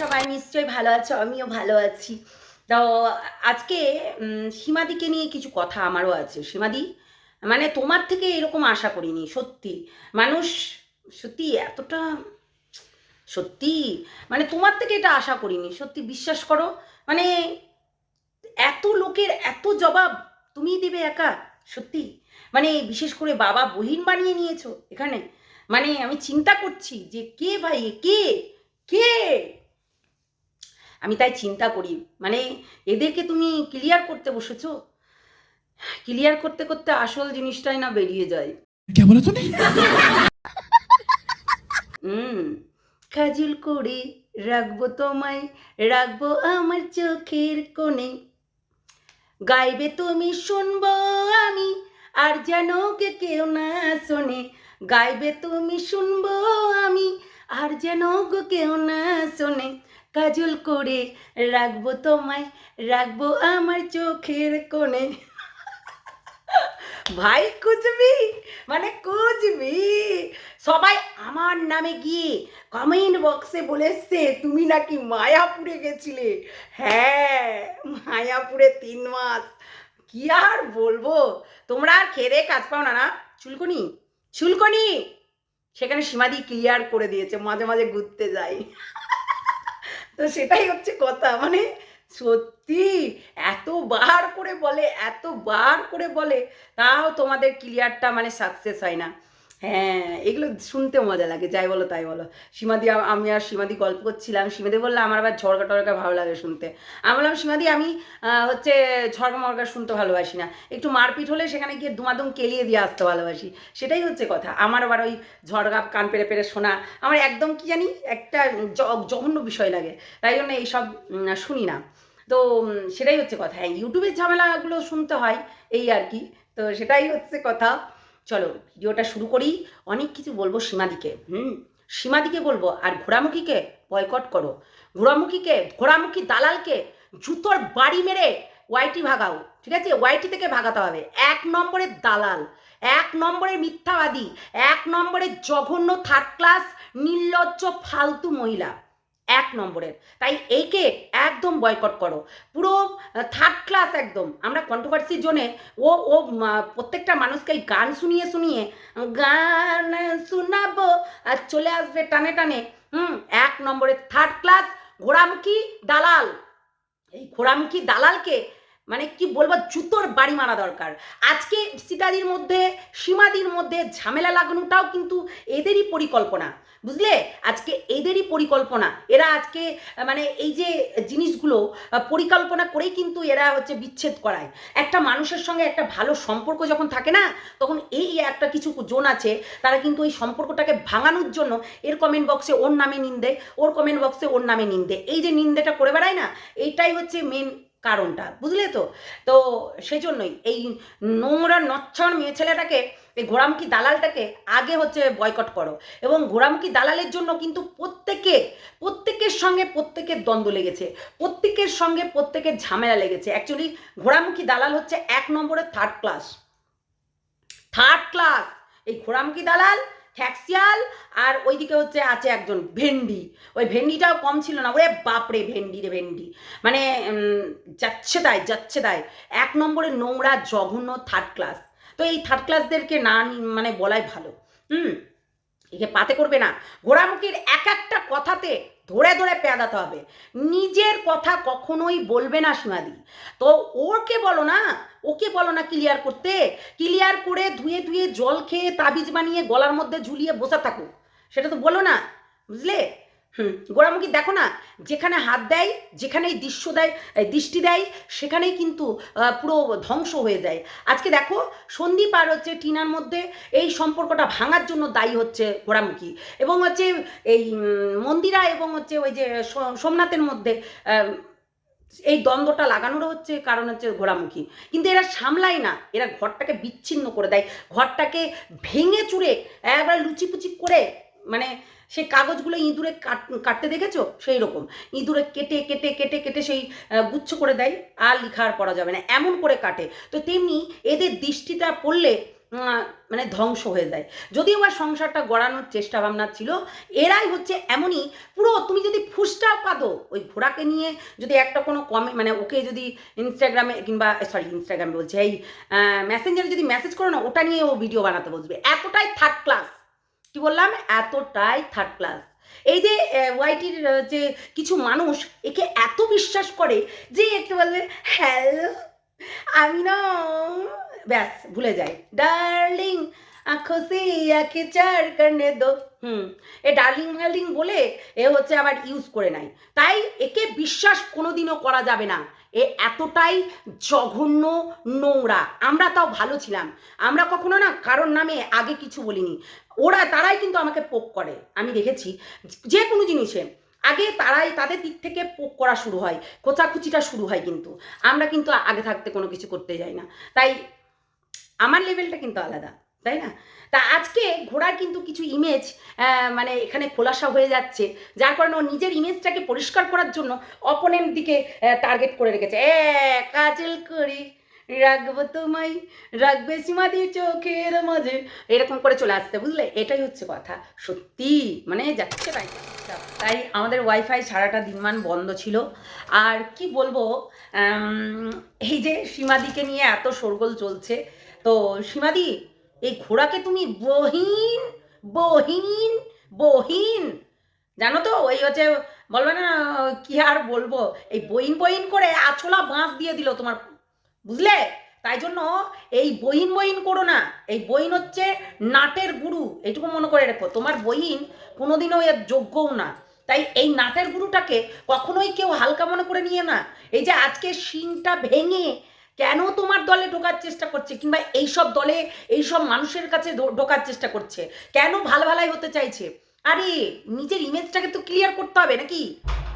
সবাই নিশ্চয়ই ভালো আছো আমিও ভালো আছি। তো আজকে সীমাদিকে নিয়ে কিছু কথা আমারও আছে। সীমাদি মানে তোমার থেকে এরকম আশা করিনি সত্যি। মানুষ সত্যি এতটা সত্যি মানে তোমার থেকে এটা আশা করিনি সত্যি বিশ্বাস করো। মানে এত লোকের এত জবাব তুমি দেবে একা সত্যি। মানে বিশেষ করে বাবা বহিন বানিয়ে নিয়েছো এখানে। মানে আমি চিন্তা করছি যে কে ভাই কে? কে? আমি তাই চিন্তা করি। মানে এদেরকে তুমি ক্লিয়ার করতে বসেছ? ক্লিয়ার করতে করতে আসল জিনিসটাই না বেরিয়ে যায়। হুম খাজুল করে রাখব তোমায় রাখব আমার চোখের কোণে। গাইবে তুমি শুনব আমি, আর যেন কে কেউ না শোনে। গাইবে তুমি শুনব আমি, আর যেন কেউ না শোনে। কাজল করে রাখব তোমায়, রাখব আমার চোখের কোণে। ভাই কুচবি মানে কুচবি সবাই আমার নামে গিয়ে কমেন্ট বক্সে বলে এসছে তুমি নাকি মায়াপুরে গেছিলে? হ্যাঁ মায়াপুরে তিন মাস। কি আর বলব? তোমরা আর খেয়ে কাজ পাও না না? চুলকনি চুলকনি। সেখানে সীমাদি ক্লিয়ার করে দিয়েছে, মাঝে মাঝে ঘুরতে যাই। তো সেটাই হচ্ছে কথা মানে সত্যি? এত বার করে বলে এত বার করে বলে, তাও তোমাদের ক্লিয়ারটা মানে সাকসেস হয় না। হ্যাঁ এগুলো শুনতে মজা লাগে, যাই বলো তাই বলো। সীমাদি আমি আর সীমাদি গল্প করছিলাম, সীমাদি বলল, আমার আবার ঝড়কা টরকা ভালো লাগে শুনতে। আমি বললাম, সীমাদি, আমি হচ্ছে ঝড়কা মরকা শুনতে ভালোবাসি না। একটু মারপিট হলে সেখানে গিয়ে দুমাদুম কেলিয়ে দিয়ে আসতে ভালোবাসি। সেটাই হচ্ছে কথা। আমার আবার ওই ঝড়গা কান পেরে পেরে শোনা, আমার একদম কি জানি একটা জঘন্য বিষয় লাগে। তাই জন্য এইসব শুনি না। তো সেটাই হচ্ছে কথা। হ্যাঁ ইউটিউবের ঝামেলাগুলো শুনতে হয়, এই আর কি। তো, সেটাই হচ্ছে কথা। চলো, ভিডিওটা শুরু করি। অনেক কিছু বলব সীমাদিকে, হুম? সীমাদিকে বলব, আর ঘোড়ামুখীকে বয়কট করো। ঘোড়ামুখীকে, ঘোড়ামুখী দালালকে জুতোর বাড়ি মেরে ওয়াইটি ভাগাও, ঠিক আছে? ওয়াইটি থেকে ভাগাতে হবে। এক নম্বরের দালাল, এক নম্বরের মিথ্যাবাদী, এক নম্বরের জঘন্য থার্ড ক্লাস নির্লজ্জ, ফালতু মহিলা। এক নম্বরের। তাই এইকে একদম বয়কট করো। পুরো থার্ড ক্লাস একদম। আমরা কন্ট্রোভার্সি জোনে ও ও প্রত্যেকটা মানুষকে গান শুনিয়ে শুনিয়ে, গান শোনাবো আর চলে আসবে টানে টানে। হুম, এক নম্বরের থার্ড ক্লাস ঘোড়ামুখী দালাল। এই ঘোড়ামুখী দালালকে মানে কি বলব, জুতোর বাড়ি মারা দরকার। আজকে সীতাদির মধ্যে, সীমাদির মধ্যে ঝামেলা লাগানোটাও কিন্তু এদেরই পরিকল্পনা, বুঝলে? আজকে এদেরই পরিকল্পনা। এরা আজকে মানে এই যে জিনিসগুলো পরিকল্পনা করেই কিন্তু এরা হচ্ছে বিচ্ছেদ করায়। একটা মানুষের সঙ্গে একটা ভালো সম্পর্ক যখন থাকে না, তখন এই একটা কিছু জন আছে, তারা কিন্তু এই সম্পর্কটাকে ভাঙানোর জন্য এর কমেন্ট বক্সে ওর নামে নিন্দে, ওর কমেন্ট বক্সে ওর নামে নিন্দে। এই যে নিন্দেটা করে বেড়ায় না, এইটাই হচ্ছে মেন কারণটা, বুঝলে তো? তো সেই জন্যই এই নোংরা নচ্ছর মেয়ে ছেলেটাকে, এই ঘোড়ামুখী দালালটাকে আগে হচ্ছে বয়কট করো। এবং ঘোড়ামুখী দালালের জন্য কিন্তু প্রত্যেকে, প্রত্যেকের সঙ্গে প্রত্যেকের দ্বন্দ্ব লেগেছে, প্রত্যেকের সঙ্গে প্রত্যেকের ঝামেলা লেগেছে। অ্যাকচুয়ালি ঘোড়ামুখী দালাল হচ্ছে এক নম্বরের থার্ড ক্লাস থার্ড ক্লাস এই ঘোড়ামুখী দালাল খ্যাক্সিয়াল আর ওইদিকে হচ্ছে আছে একজন ভেন্ডি। ওই ভেন্ডিটাও কম ছিল না। ওরে বাপরে, ভেন্ডি রে ভেন্ডি। মানে যাচ্ছে তাই যাচ্ছে তাই। এক নম্বরে নোংরা, জঘন্য থার্ড ক্লাস তো এই থার্ড ক্লাসদেরকে না মানে বলাই ভালো। হুম? একে পাতে করবে না। ঘোড়ামুখীর এক একটা কথাতে ধরে ধরে পেঁদাতে হবে। নিজের কথা কখনোই বলবে না সোনাদি তো ওকে বলো না, ওকে বলো না ক্লিয়ার করতে। ক্লিয়ার করে ধুয়ে ধুয়ে জল খেয়ে তাবিজ বানিয়ে গলার মধ্যে ঝুলিয়ে বসে থাকুক সেটা তো বলো না, বুঝলে? হুম, গোড়ামুখী দেখো না, যেখানে হাত দেয়, যেখানেই দৃশ্য দেয় দৃষ্টি দেয়, সেখানেই কিন্তু পুরো ধ্বংস হয়ে যায়। আজকে দেখো, সন্দীপ আর হচ্ছে টিনার মধ্যে এই সম্পর্কটা ভাঙার জন্য দায়ী হচ্ছে গোড়ামুখী। এবং হচ্ছে এই মন্দিরা এবং হচ্ছে ওই যে সোমনাথের মধ্যে এই দ্বন্দ্বটা লাগানোরও হচ্ছে কারণ হচ্ছে ঘোড়ামুখী কিন্তু এরা সামলায় না, এরা ঘরটাকে বিচ্ছিন্ন করে দেয়। ঘরটাকে ভেঙে চুরে, একবার লুচিপুচি করে মানে সেই কাগজগুলো ইঁদুরে কাট, কাটতে দেখেছ? সেই রকম। ইঁদুরে কেটে কেটে কেটে কেটে সেই গুচ্ছ করে দেয়, আর লিখা আর পড়া যাবে না। এমন করে কাটে। তো তেমনি এদের দৃষ্টিটা পড়লে মানে ধ্বংস হয়ে যায়। যদিও বা সংসারটা গড়ানোর চেষ্টা ভাবনা ছিল, এরাই হচ্ছে এমনই পুরো তুমি যদি ফুসটা পাদো, ওই ঘোড়াকে নিয়ে যদি একটা কোনো কমে মানে ওকে যদি ইনস্টাগ্রামে কিংবা সরি ইনস্টাগ্রামে বলছে, এই মেসেঞ্জারে যদি মেসেজ করো না, ওটা নিয়ে ও ভিডিও বানাতে বসবে। এতটাই থার্ড ক্লাস কি বললাম? এতটাই থার্ড ক্লাস এই যে ওয়াইটির যে কিছু মানুষ, একে এত বিশ্বাস করে যে একটু বলবে হ্যালো আমি না, ব্যাস, ভুলে যাই। ডার্লিং আঁখো চার করনে দো। হুম, এ ডার্লিং মার্লিং বলে এ হচ্ছে আবার ইউজ করে নাই। তাই একে বিশ্বাস কোনোদিনও করা যাবে না। এ এতটাই জঘন্য নোংরা। আমরা তাও ভালো ছিলাম। আমরা কখনো না কারোর নামে আগে কিছু বলিনি। ওরা, তারাই কিন্তু আমাকে পোক করে। আমি দেখেছি যে কোনো জিনিসে। আগে তারাই, তাদের দিক থেকে পোক করা শুরু হয়। খোঁচাখুচিটা শুরু হয় কিন্তু। আমরা কিন্তু আগে থাকতে কোনো কিছু করতে যাই না। তাই আমার লেভেলটা কিন্তু আলাদা। তাই না? তা আজকে ঘোড়ার কিন্তু কিছু ইমেজ মানে এখানে খোলাসা হয়ে যাচ্ছে, যার কারণে ও নিজের ইমেজটাকে পরিষ্কার করার জন্য অপোনেন্ট দিকে টার্গেট করে রেখেছে। এ, কাজল করি রাখব তোমায়, রাখবে সীমাদি চোখের মাঝে। এরকম করে চলে আসতে বুঝলে? এটাই হচ্ছে কথা, সত্যি। মানে যাচ্ছে তাই তাই আমাদের ওয়াইফাই সারাটা দিনমান বন্ধ ছিল। আর কি বলব এই যে সীমাদিকে নিয়ে এত শোরগোল চলছে, তো সীমাদি এই ঘোড়াকে তুমি বহিন বহিন বহিন। জানো তো, ওই হচ্ছে, বলবে না, কি আর বলব? এই বইন বইন করে আছলা বাঁশ দিয়ে দিল তোমার, বুঝলে? তাই জন্য এই বইন বইন করো না। এই বইন হচ্ছে নাটের গুরু, এইটুকু মনে করে রেখো। তোমার বইন কোনোদিনও এর যোগ্যও না। তাই এই নাটের গুরুটাকে কখনোই কেউ হালকা মনে করে নিয়ে না। এই যে আজকে শিংটা ভেঙে কেন তোমার দলে ঢোকার চেষ্টা করছে কিংবা এইসব দলে, এইসব মানুষের কাছে ঢোকার চেষ্টা করছে? কেন ভালো ভালাই হতে চাইছে? আরে, নিজের ইমেজটাকে তো ক্লিয়ার করতে হবে নাকি?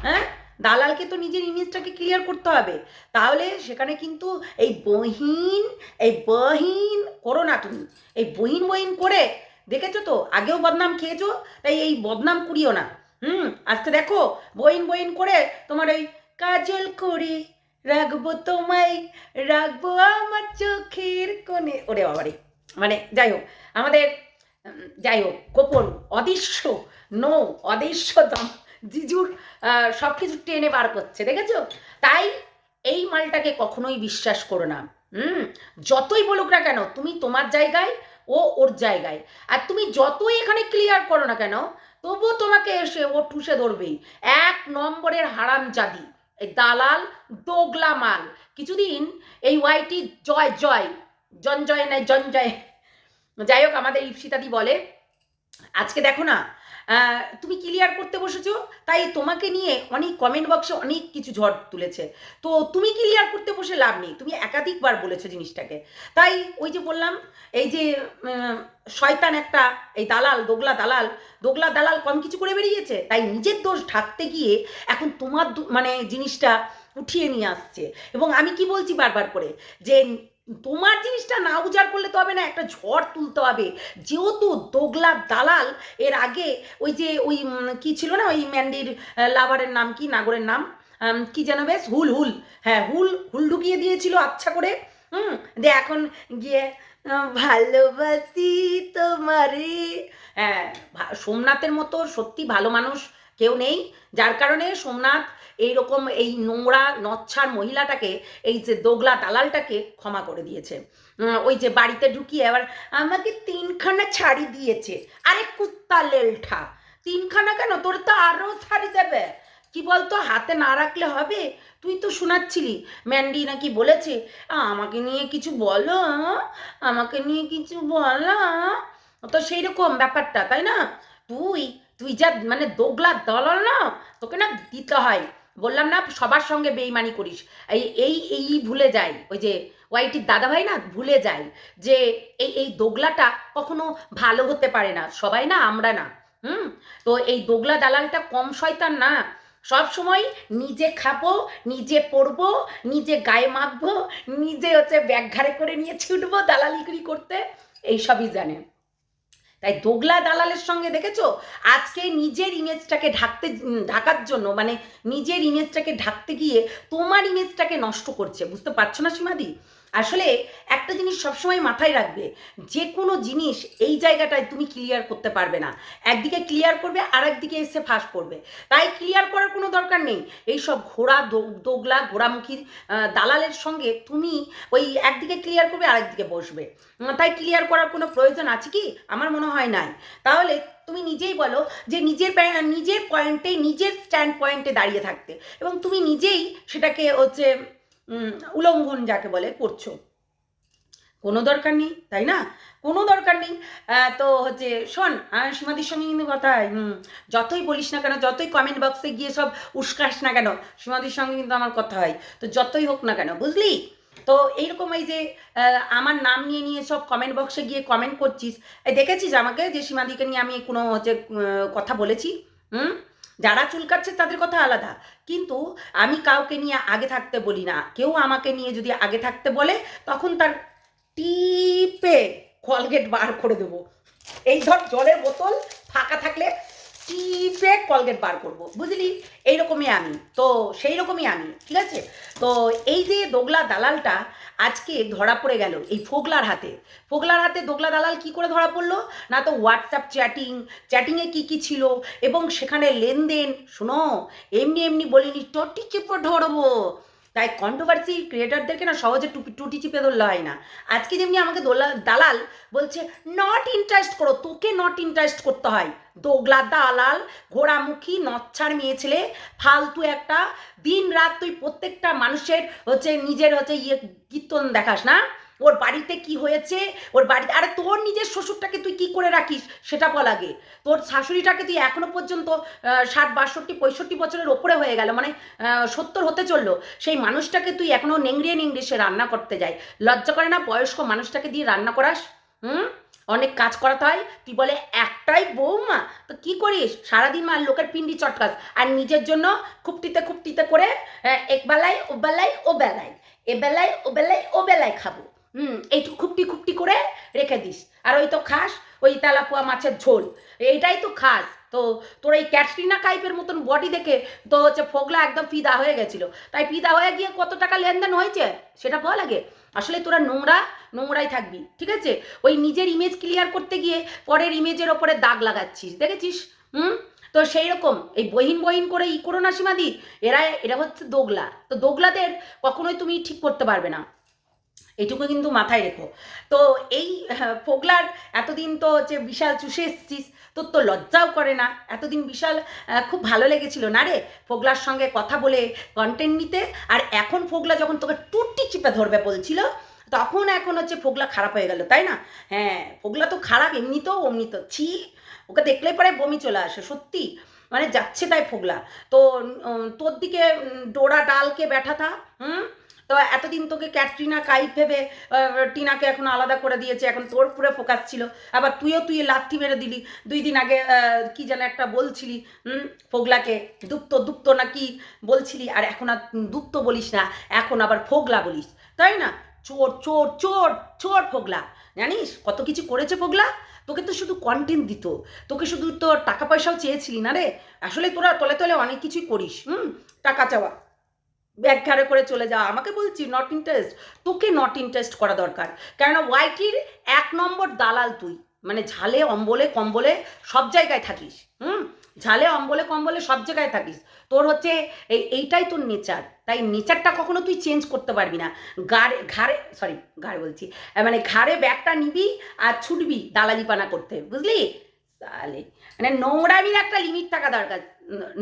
হ্যাঁ? দালালকে তো নিজের ইমেজটাকে ক্লিয়ার করতে হবে। তাহলে সেখানে কিন্তু এই বহিন এই বহিন করো না তুমি। এই বহিন বহিন করে, দেখেছ তো? আগেও বদনাম খেয়েছো, তাই এই বদনাম করিও না। হুম? আজকে দেখো বইন বইন করে তোমার ওই কাজল করে রাখব তোমায়, রাখব আমার চোখের কোণে। ওরে বাবারে মানে যাই হোক, আমাদের যাই হোক, গোপন, অদৃশ্য, নো, অদৃশ্য দম, জিজুর সব কিছু টেনে বার করছে, দেখেছ? তাই এই মালটাকে কখনোই বিশ্বাস করো না। হুম? যতই বলুক না কেন, তুমি তোমার জায়গায়, ও ওর জায়গায়। আর তুমি যতই এখানে ক্লিয়ার করো না কেন, তবুও তোমাকে এসে ও ঠুসে ধরবেই। এক নম্বরের হারাম জাদি দালাল, দোগলা মাল। কিছুদিন এই ওয়াইটি জয় জয়, জঞ্জয় নাই, জঞ্জয়। যাই হোক, আমাদের ইপসিতাদি বলে, আজকে দেখো না তুমি ক্লিয়ার করতে বসেছো? তাই তোমাকে নিয়ে অনেক কমেন্ট বক্সে অনেক কিছু ঝড় তুলেছে। তো তুমি ক্লিয়ার করতে বসে লাভ নেই। তুমি একাধিকবার বলেছ জিনিসটাকে। তাই ওই যে বললাম, এই যে শয়তান একটা, এই দালাল, দোগলা দালাল দোগলা দালাল কম কিছু করে বেরিয়েছে, তাই নিজের দোষ ঢাকতে গিয়ে এখন তোমার মানে জিনিসটা উঠিয়ে নিয়ে আসছে। এবং আমি কি বলছি বারবার করে? যে তোমার জিনিসটা না উজাড় করলে তো হবে না, একটা ঝড় তুলতে হবে। যেহেতু দোগলা দালাল, এর আগে ওই যে ওই কি ছিল না, ওই ম্যান্ডির লাভারের নাম কি, নাগরের নাম? কি যেন বেশ? হুল হুল। হ্যাঁ হুল হুল ঢুকিয়ে দিয়েছিল আচ্ছা করে। হুম দিয়ে এখন গিয়ে ভালোবাসি তোমারে। হ্যাঁ সোমনাথের মতো সত্যি ভালো মানুষ কেউ নেই, যার কারণে সোমনাথ এইরকম এই নোংরা নচ্ছার মহিলাটাকে, এই যে দোগলা দালালটাকে ক্ষমা করে দিয়েছে। ওই যে বাড়িতে ঢুকিয়ে আবার আমাকে তিনখানা ছাড়ি দিয়েছে। আরে কুত্তা লেলঠা, তিনখানা কেন? তোর তো আরও ছাড়ি দেবে। কি বলতো, হাতে না রাখলে হবে? তুই তো শোনাচ্ছিলি। ম্যান্ডি নাকি বলেছে, আমাকে নিয়ে কিছু বলো, আমাকে নিয়ে কিছু বলো। তো সেই রকম ব্যাপারটা, তাই না? তুই তুই যা মানে দোগলা দলাল না, তোকে না দিতে হয়। বললাম না, সবার সঙ্গে বেইমানি করিস। এই এই এই ভুলে যায় ওই যে ওয়াইটির দাদাভাই না, ভুলে যায় যে এই এই দোগলাটা কখনো ভালো হতে পারে না। সবাই না, আমরা না। হুম? তো এই দোগলা দালালটা কম শয়তান না। সব সময় নিজে খাব, নিজে পরবো নিজে গায়ে মাখবো, নিজে হচ্ছে ব্যাগ ঘাড়ে করে নিয়ে ছুটবো দালালিগিরি করতে। এইসবই জানে। তাই দোগলা দালালের সঙ্গে দেখেছ? আজকে নিজের ইমেজটাকে ঢাকতে ঢাকার জন্য মানে নিজের ইমেজটাকে ঢাকতে গিয়ে তোমার ইমেজটাকে নষ্ট করছে, বুঝতে পারছ না সীমাদি? আসলে একটা জিনিস সবসময় মাথায় রাখবে যে কোনো জিনিস এই জায়গাটায় তুমি ক্লিয়ার করতে পারবে না। একদিকে ক্লিয়ার করবে আর একদিকে এসে ফাঁস করবে তাই ক্লিয়ার করার কোনো দরকার নেই। এইসব ঘোড়া দো- দোগলা ঘোড়ামুখী দালালের সঙ্গে তুমি ওই একদিকে ক্লিয়ার করবে আর একদিকে বসবে তাই ক্লিয়ার করার কোনো প্রয়োজন আছে কি? আমার মনে হয় নাই। তাহলে তুমি নিজেই বলো যে নিজের নিজের পয়েন্টে নিজের স্ট্যান্ড পয়েন্টে দাঁড়িয়ে থাকতে। এবং তুমি নিজেই সেটাকে হচ্ছে উম, উল্লঙ্ঘন যাকে বলে করছ। কোনো দরকার নেই তাই না? কোনো দরকার নেই। তো হচ্ছে শোন সীমাদির সঙ্গে কিন্তু কথা যতই বলিস না কেন যতই কমেন্ট বক্সে গিয়ে সব উস্কাস না কেন সীমাদির সঙ্গে কিন্তু আমার কথা হয়। তো যতই হোক না কেন বুঝলি? তো এইরকম এই যে আমার নাম নিয়ে নিয়ে সব কমেন্ট বক্সে গিয়ে কমেন্ট করছিস দেখেছিস আমাকে যে সীমাদিকে নিয়ে আমি কোনো হচ্ছে কথা বলেছি? হুম? যারা চুল কাটছে তাদের কথা আলাদা। কিন্তু আমি কাউকে নিয়ে আগে থাকতে বলি না। কেউ আমাকে নিয়ে যদি আগে থাকতে বলে, তখন তার টিপে কলগেট বার করে দেবো। এই ধর জলের বোতল ফাঁকা থাকলে টিপে কলগেট বার করব? বুঝলি? এইরকমই আমি। তো সেই রকমই আমি, ঠিক আছে? তো এই যে দোগলা দালালটা আজকে ধরা পড়ে গেল এই ফোগলার হাতে। ফোগলার হাতে দোগলা দালাল কি করে ধরা পড়ল? না তো হোয়াটসঅ্যাপ চ্যাটিং চ্যাটিংয়ে কি কি ছিল? এবং সেখানে লেনদেন, শোনো, এমনি এমনি বলিনি টটি চিপে ধরবো। তাই কন্ট্রোভার্সি ক্রিয়েটারদেরকে না সহজে টুটি চিপে ধরলে হয় না। আজকে যেমনি আমাকে দোলা, দালাল বলছে নট ইন্টারেস্ট করো, তোকে নট ইন্টারেস্ট করতে হয়। দোগলা দালাল, ঘোড়ামুখী, নচ্ছার মেয়ে ছেলে, ফালতু একটা দিন রাত তুই প্রত্যেকটা মানুষের হচ্ছে নিজের হচ্ছে ইয়ে কীর্তন দেখাস না? ওর বাড়িতে কি হয়েছে? ওর বাড়িতে আরে তোর নিজের শ্বশুরটাকে তুই কি করে রাখিস? সেটা বল আগে। তোর শাশুড়িটাকে তুই এখনও পর্যন্ত ষাট বাষট্টি পঁয়ষট্টি বছরের ওপরে হয়ে গেল মানে সত্তর হতে চলল। সেই মানুষটাকে তুই এখনও নেংড়িয়ে নেংড়িয়ে সে রান্না করতে যায়। লজ্জা করে না বয়স্ক মানুষটাকে দিয়ে রান্না করাস? হুম? অনেক কাজ করাতে হয়। তুই বলে একটাই বৌমা? তো কি করিস? সারাদিন মা লোকের পিন্ডি চটকাস। আর নিজের জন্য খুপটিতে খুপটিতে করে আহ, এক বেলায় ও বেলায় ও বেলায় এ বেলায় ও বেলায় ও বেলায় খাব। হুম এইটু খুপটি খুপটি করে রেখে দিস। আর ওই তো খাস, ওই তেলাপুয়া মাছের ঝোল। এইটাই তো খাস। তো তোর এই ক্যাটরিনা কাইপের মতন বডি দেখে তো হচ্ছে ফোগলা একদম ফিদা হয়ে গেছিল। তাই ফিদা হয়ে গিয়ে কত টাকা লেনদেন হয়েছে সেটা বল আগে। আসলে তোরা নোংরা, নোংরাই থাকবি, ঠিক আছে? ওই নিজের ইমেজ ক্লিয়ার করতে গিয়ে পরের ইমেজের ওপরে দাগ লাগাচ্ছিস, দেখেছিস? হুম? তো সেই রকম এই বহিন বহিন করে ই করো না সীমাদি, এরা এরা হচ্ছে দোগলা। তো দোগলাদের কখনোই তুমি ঠিক করতে পারবে না। এইটুকু কিন্তু মাথায় রেখো। তো এই আহ, ফোগলার এতদিন তো হচ্ছে বিশাল চুষে এসছিস তোর তো লজ্জাও করে না। এতদিন বিশাল খুব ভালো লেগেছিল না রে ফোগলার সঙ্গে কথা বলে কন্টেন্ট নিতে? আর এখন ফোগলা যখন তোকে টুটি চিপে ধরবে বলছিল তখন এখন হচ্ছে ফোগলা খারাপ হয়ে গেল তাই না? হ্যাঁ ফোগলা তো খারাপ এমনি তো অমনি তো। ছি ওকে দেখলে পরে বমি চলে আসে সত্যি। মানে যাচ্ছে তাই ফোগলা। তো তোর দিকে ডোরা ডালকে ব্যাঠা থা হুম? তো এতদিন তোকে ক্যাটরিনা কাইপ ভেবে টিনাকে এখন আলাদা করে দিয়েছে, এখন তোর পুরো ফোকাস ছিল। আবার তুইও তুই লাথি মেরে দিলি। দুই দিন আগে কি যেন একটা বলছিলি ফোগলাকে, দুপ্ত দুপ্ত না কি বলছিলি, আর এখন আর দুপ্ত বলিস না, এখন আবার ফোগলা বলিস, তাই না? চোর চোর চোর চোর ফোগলা, জানিস? কত কিছু করেছে ফোগলা? তোকে তো শুধু কন্টেন্ট দিত, তোকে শুধু তো টাকা পয়সাও চেয়েছিলি না রে। আসলে তোরা তলে তলে অনেক কিছুই করিস, হুম, টাকা চাওয়া। ঘাড়ে করে চলে যাওয়া। আমাকে বলছি নট ইন্টারেস্ট তোকে নট ইন্টারেস্ট করা দরকার। কেননা ওয়াইটির এক নম্বর দালাল তুই। মানে ঝালে, অম্বলে, কম্বলে সব জায়গায় থাকিস। হুম? ঝালে, অম্বলে, কম্বলে সব জায়গায় থাকিস। তোর হচ্ছে এই, এইটাই তোর নেচার তাই নেচারটা কখনো তুই চেঞ্জ করতে পারবি না। গাড়ে, ঘাড়ে সরি ঘাড়ে বলছি। মানে ঘাড়ে ব্যাগটা নিবি আর ছুটবি দালালিপানা করতে। বুঝলি? তাহলে মানে নোংরামির একটা লিমিট থাকা দরকার।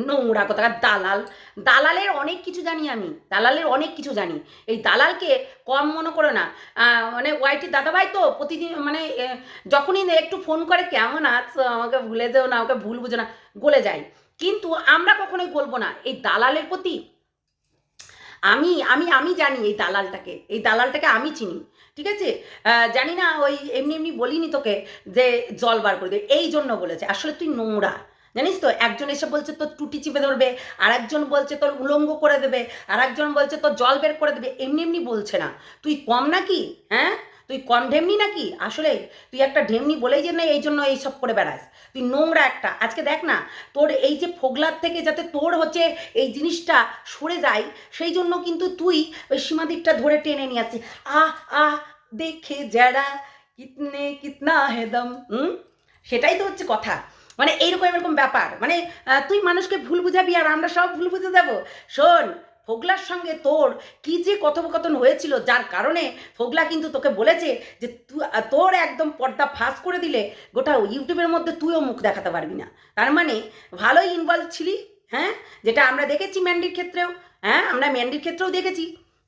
নোংরা, কোথাকার দালাল। দালালের অনেক কিছু জানি আমি, দালালের অনেক কিছু জানি। এই দালালকে কম মনে করো না। মানে ওয়াইটি দাদাভাই তো প্রতিদিন মানে যখনই একটু ফোন করে, কেমন আছো? আমাকে ভুলে যেও না, আমাকে ভুল বুঝো না, গলে যায় কিন্তু আমরা কখনোই বলব না, এই দালালের প্রতি আমি আমি আমি জানি এই দালালটাকে এই দালালটাকে আমি চিনি, ঠিক আছে? জানি না, ওই এমনি এমনি বলিনি তোকে যে জল বার করে দেবে এই জন্য বলেছে। আসলে তুই নোংরা। জানিস তো, একজন এসে বলছে তোর টুটি চিপে ধরবে আর একজন বলছে তোর উলঙ্গ করে দেবে আর একজন বলছে তোর জল বের করে দেবে, এমনি এমনি বলছে না। তুই কম নাকি? হ্যাঁ? তুই কম ঢেমনি নাকি? আসলে তুই একটা ঢেমনি বলেই যে না এই জন্য এইসব করে বেড়াস। তুই নোংরা একটা। আজকে দেখ না, তোর এই যে ফোগলার থেকে যাতে তোর হচ্ছে এই জিনিসটা সরে যায়, সেই জন্য কিন্তু তুই ওই সীমাদ্বীপটা ধরে টেনে নিয়ে আসছিস। আহ আহ, দেখে যারা কিতনে কিতনা হেদম হুম? সেটাই তো হচ্ছে কথা। মানে এইরকম এরকম ব্যাপার। মানে তুই মানুষকে ভুল বুঝাবি আর আমরা সব ভুল বুঝে দেবো শোন, ফোগলার সঙ্গে তোর কি যে কথোপকথন হয়েছিল, যার কারণে ফোগলা কিন্তু তোকে বলেছে যে তুই তোর একদম পর্দা ফাঁস করে দিলে গোটা ইউটিউবের মধ্যে তুইও মুখ দেখাতে পারবি না। তার মানে ভালোই ইনভলভ ছিলি হ্যাঁ? যেটা আমরা দেখেছি ম্যান্ডির ক্ষেত্রেও হ্যাঁ? আমরা ম্যান্ডির ক্ষেত্রেও দেখেছি।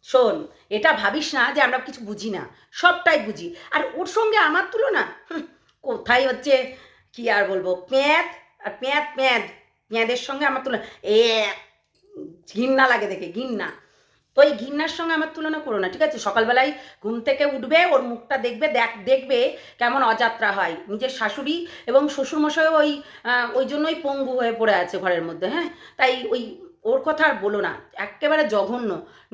শোন, এটা ভাবিস না যে আমরা কিছু বুঝি না। সবটাই বুঝি। আর ওর সঙ্গে আমার তুলনা কোথায় হচ্ছে? কি আর বলব? প্যাঁদ আর প্যাঁদ প্যাঁদ প্যাঁদের সঙ্গে আমার তুলনা এ, ঘিন্না লাগে দেখে, ঘিন্না। তো এই ঘিন্নার সঙ্গে আমার তুলনা করো না, ঠিক আছে? সকালবেলায় ঘুম থেকে উঠবে, ওর মুখটা দেখবে, দেখ, দেখবে কেমন অযাত্রা হয়। নিজের শাশুড়ি এবং শ্বশুরমশাইও ওই ওই জন্যই পঙ্গু হয়ে পড়ে আছে ঘরের মধ্যে হ্যাঁ? তাই ওই ওর কথা আর বলো না, একেবারে জঘন্য,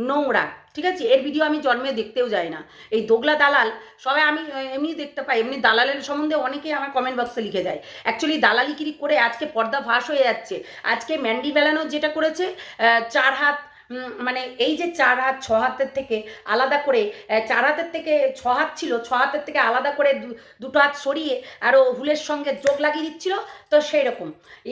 নোংরা, ঠিক আছে? এর ভিডিও আমি জন্মে দেখতেও যাই না। এই দোগলা দালাল, সবাই আমি এমনি দেখতে পাই, এমনি দালালের সম্বন্ধে অনেকেই আমার কমেন্ট বক্সে লিখে যায় অ্যাকচুয়ালি দালালি কিরি করে আজকে পর্দা ফাঁস হয়ে যাচ্ছে। আজকে ম্যান্ডি বেলানো যেটা করেছে চার হাত মানে এই যে চার হাত, ছ হাতের থেকে আলাদা করে চার হাতের থেকে ছ হাত ছিল, ছ হাতের থেকে আলাদা করে দুটো হাত সরিয়ে আরও হুলের সঙ্গে যোগ লাগিয়ে দিচ্ছিল, তো সেই রকম।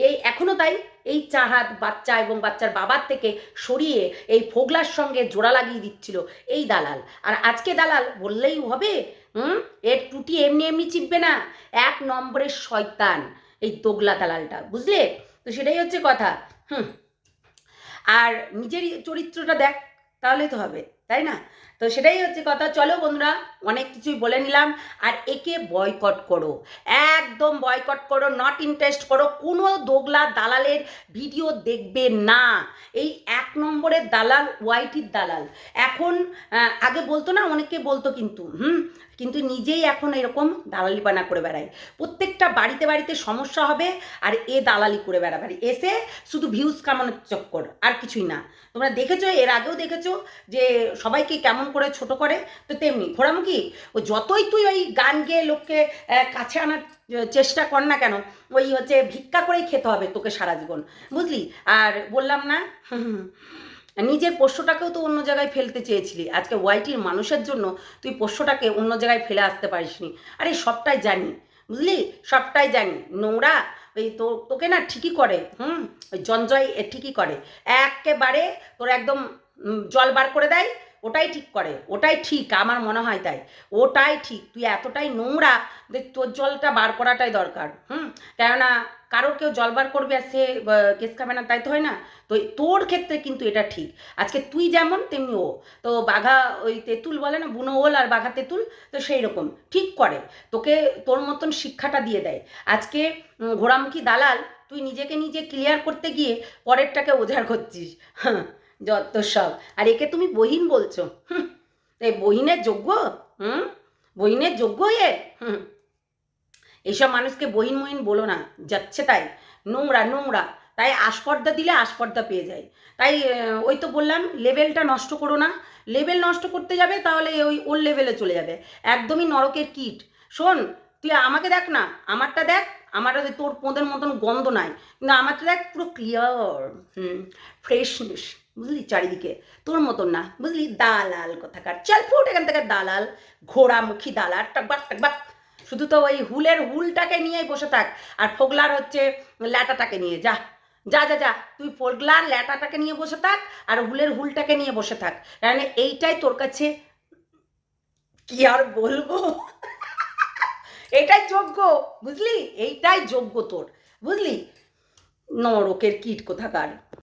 এই এখনও তাই এই চার হাত বাচ্চা এবং বাচ্চার বাবার থেকে সরিয়ে এই ফোগলার সঙ্গে জোড়া লাগিয়ে দিচ্ছিল। এই দালাল। আর আজকে দালাল বললেই হবে, হুম? এর টুটি এমনি এমনি চিপবে না। এক নম্বরের শয়তান এই দোগলা দালালটা, বুঝলে? তো সেটাই হচ্ছে কথা। হুম। আর নিজের চরিত্রটা দেখ, তাহলে তো হবে। তাই না? তো সেটাই হচ্ছে কথা। চলো বন্ধুরা, অনেক কিছুই বলে নিলাম। আর একে বয়কট করো। একদম বয়কট করো নট ইন্টারেস্ট করো। কোনো দোগলা দালালের ভিডিও দেখবে না। এই এক নম্বরের দালাল ওয়াইটির দালাল। এখন আগে বলতো না, অনেকে বলতো কিন্তু, হুম? কিন্তু নিজেই এখন এরকম দালালি দালালিপানা করে বেড়ায়। প্রত্যেকটা বাড়িতে বাড়িতে সমস্যা হবে আর এ দালালি করে বেড়াবে। এসে শুধু ভিউজ কামানোর চক্কর আর কিছুই না। তোমরা দেখেছ এর আগেও দেখেছ যে সবাইকে কেমন করে ছোট করে? তো তেমনি ঘোরামুখী ও যতই তুই ওই গান গেয়ে লোককে কাছে আনার চেষ্টা কর না কেন ওই হচ্ছে ভিক্ষা করেই খেতে হবে তোকে সারা জীবন। বুঝলি? আর বললাম না হুম, নিজের পোষ্যটাকেও তো অন্য জায়গায় ফেলতে চেয়েছিলি। আজকে ওয়াইটির মানুষের জন্য তুই পোষ্যটাকে অন্য জায়গায় ফেলে আসতে পারিসনি। আরে সবটাই জানি, বুঝলি? সবটাই জানি। নোংরা ওই তো, তোকে না ঠিকই করে, হুম? ওই জঞ্জয় ঠিকই করে। একেবারে তোর একদম জল বার করে দেয় ওটাই ঠিক করে, ওটাই ঠিক, আমার মনে হয় তাই। ওটাই ঠিক, তুই এতটাই নোংরা যে তোর জলটা বার করাটাই দরকার, হুম? কেননা কারোর কেউ জল বার করবে আর সে কেস খাবে না, তাই তো হয় না? তো তোর ক্ষেত্রে কিন্তু এটা ঠিক। আজকে তুই যেমন, তেমনি ও। তো বাঘা ওই তেঁতুল বলে না, বুনো ওল আর বাঘা তেঁতুল, তো সেই রকম, ঠিক করে। তোকে, তোর মতন শিক্ষাটা দিয়ে দেয়। আজকে ঘোড়ামুখী দালাল, তুই নিজেকে নিজে ক্লিয়ার করতে গিয়ে পরেরটাকে ওঝার করছিস হ্যাঁ? যত সব। আর একে তুমি বহিন বলছো। হুম। এই বহিনের যোগ্য? হুম? বহিনের যোগ্য এ? হুম। এইসব মানুষকে বহিন মহিন বলো না। যাচ্ছে তাই। নোংরা নোংরা। তাই আস্পর্দা দিলে আস্পর্দা পেয়ে যায়। তাই ওই তো বললাম, লেভেলটা নষ্ট করো না। লেভেল নষ্ট করতে যাবে, তাহলে ওই ওর লেভেলে চলে যাবে। একদমই নরকের কিট। শোন, তুই আমাকে দেখ না। আমারটা দেখ। আমার তোর পোঁদের মতন গন্ধ নাই। কিন্তু আমারটা দেখ পুরো ক্লিয়ার হুম। ফ্রেশনেস বুঝলি? চারিদিকে। তোর মতন না, বুঝলি? দালাল কোথাকার। চল ফুট এখান থেকে, দালাল। ঘোড়ামুখী দালাল। টাকবাক টাকবাক শুধু তো ওই হুলের হুলটাকে নিয়েই বসে থাক। আর ফোগলার হচ্ছে ল্যাটাটাকে নিয়ে। যা যা যা যা। তুই ফোগলার ল্যাটাটাকে নিয়ে বসে থাক আর হুলের হুলটাকে নিয়ে বসে থাক। কারণ এইটাই তোর কাছে কি আর বলব? এটাই যোগ্য, বুঝলি? এইটাই যোগ্য তোর, বুঝলি? নরকের কীট কোথাকার।